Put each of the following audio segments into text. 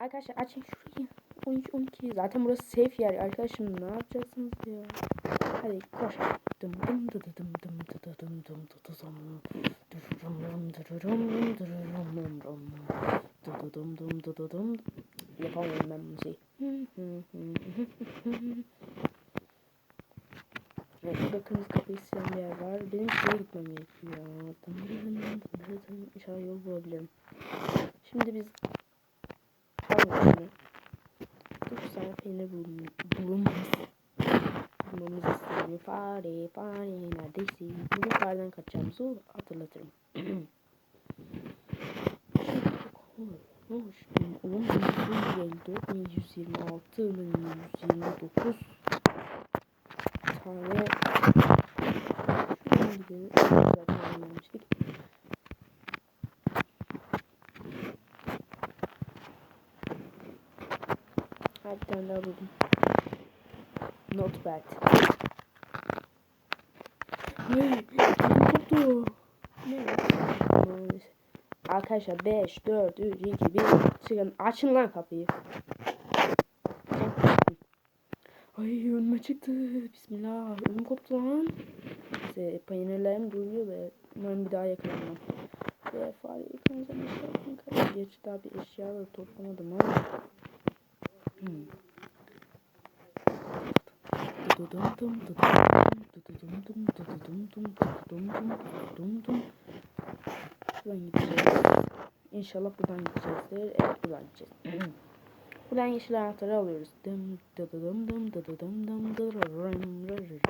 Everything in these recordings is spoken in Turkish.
Arkadaşlar açın şurayı. 13 12. Zaten burası safe yer. Arkadaşım ne yapacaksınız ya? Hadi koş. Dım dım dı dı dım dım dı dı dım dım dı dı dım. Dururum dururum dururum rum rum. Dı dı dım dım dı dı dım. Yapamıyorum ben şeyi. Evet, burada kırmızı kapıyı bir yer var. Benim şuraya gitmem gerekiyor. Dım dım dım dım dım. İnşallah yol bulabilirim. Şimdi biz şunu. 9 tane peynir bulun bulunmaz. Bulmamız isteniyor. Fare, fare neredesin? Bugün fareden kaçacağımızı hatırlatırım. Hoş. Oğlum 1154, 1126, 1129 tane şuradan gidelim. Zaten anlamıştık. Hadi bir tane daha buldum. Not bad. Koptu. Maalesef. Arkadaşlar 5, 4, 3, 2, 1. Çıkın. Açın lan kapıyı. Ay önüme çıktı. Bismillah. Önüm koptu lan. İşte peynirlerim duruyor ve umarım bir daha yakalamam. Ve fare yakalayacağım eşya. Gerçi daha bir eşya da toplamadım ama. Buradan gideceğiz. İnşallah buradan gideceğizdir. Evet buradan gideceğiz. buradan yeşil anahtarı alıyoruz. Dım dıdıdım dım dıdıdım dım rırırım.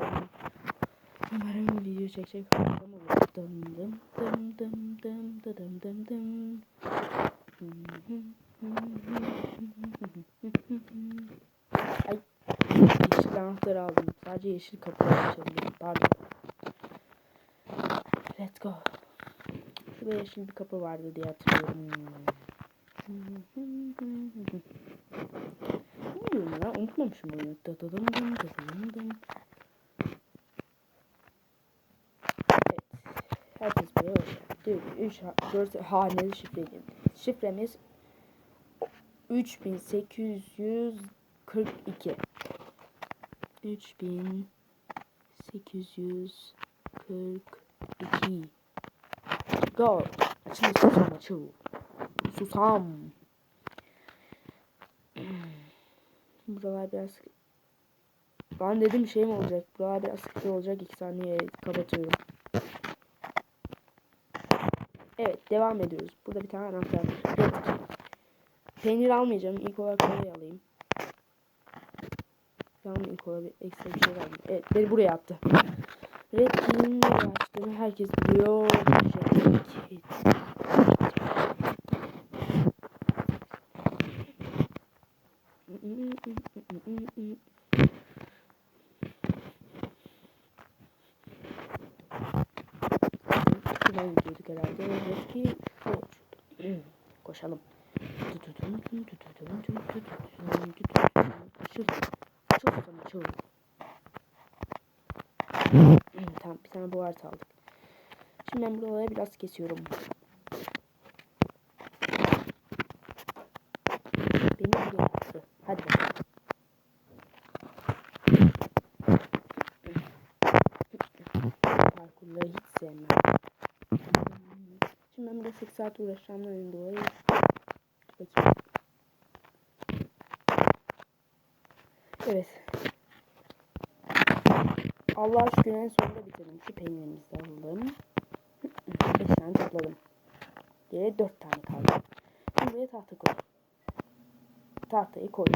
Umarım video çekecek ortam olur. Dım dım dım dım dım dıdım dım dım. Ay anahtarı aldım. Sadece yeşil kapıyı açabilirim. Pardon. Let's go. Şurada yeşil bir kapı vardı diye hatırlıyorum. Ne diyorum ya? Unutmamışım oyunu. Dıdıdım dım dıdıdım dım. Evet. Herkes geldin. 3 4 haneli şifre girdim. Şifremiz 3842 3842 Go. Açıl susam açıl. Susam. Buralar biraz ben dedim şey mi olacak? Buralar biraz sıkıntı olacak. 2 saniye kapatıyorum. Evet devam ediyoruz. Burada bir tane anahtar key. Peynir almayacağım. İlk olarak kolayı alayım. Tamam ilk olarak bir ekstra bir şey var. Evet beni buraya attı. Red key'in nereye açtığını herkes biliyor. Red. Şuradan gidiyorduk herhalde. Red key şu açıldı. Açıl sana açıl. tamam bir tane buhar aldık. Şimdi ben buralara biraz kesiyorum. Beni attı. Hadi. Parkurları hiç sevmem. Şimdi ben burada 8 saat uğraşacağımdan dolayı Evet. Allah şükür en sonunda bitirdim. Şu peynirimizi aldım. 5 tane topladım. Geriye 4 tane kaldı. Şimdi buraya tahta koy. Tahtayı koy.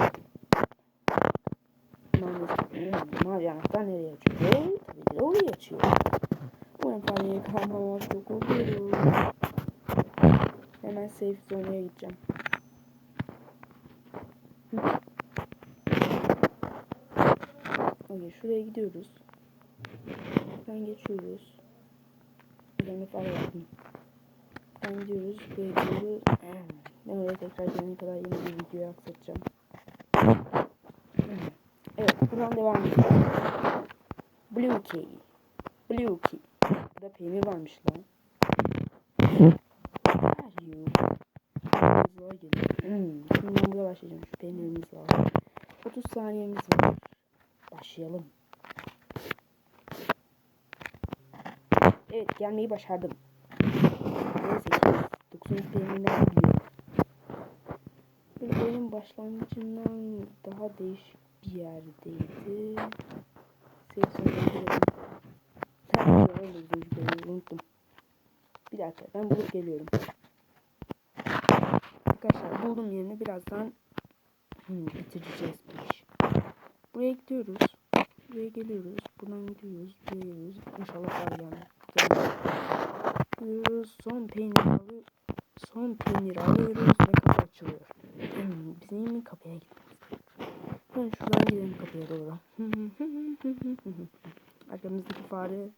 Mavi, anahtar nereye açıyor? Tabii ki de oraya açıyor. Bu anahtarı kalmamak çok korkuyorum. Hemen safe zone'ya gideceğim. Okey şuraya gidiyoruz. Buradan geçiyoruz. Üzerine fare yaptım. Buradan gidiyoruz. Buraya gidiyoruz. Ben oraya tekrar gelene kadar yine bir videoyu aksatacağım. Evet buradan devam ediyoruz. Blue key. Blue key. Burada peynir varmış lan. Hmm. Şimdi ben burada başlayacağım. Şu peynirimizi alalım. 30 saniyemiz var. Başlayalım. Evet gelmeyi başardım. Neyse ki 9. peynirden gidiyorum. Böyle oyunun başlangıcından daha değişik bir yerdeydi. Gözüküyor. Unuttum. Bir dakika ben bulup geliyorum. Arkadaşlar buldum yerini birazdan hmm, bitireceğiz bu işi. Buraya gidiyoruz. Buraya geliyoruz. Buradan gidiyoruz. Buraya geliyoruz. İnşallah var yani. Gidiyoruz. Son peynir alıyoruz. Son peynir alıyoruz ve kapı açılıyor. Hmm, bizim kapıya gitmemiz. Ben şuradan gidelim kapıya doğru. Arkamızdaki fare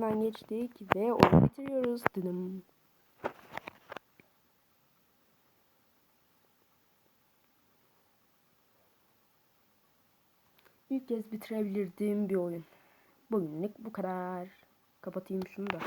Okey buradan geçtik ve onu bitiriyoruz. Dıdım. İlk kez bitirebildiğim bir oyun. Bugünlük bu kadar. Kapatayım şunu da.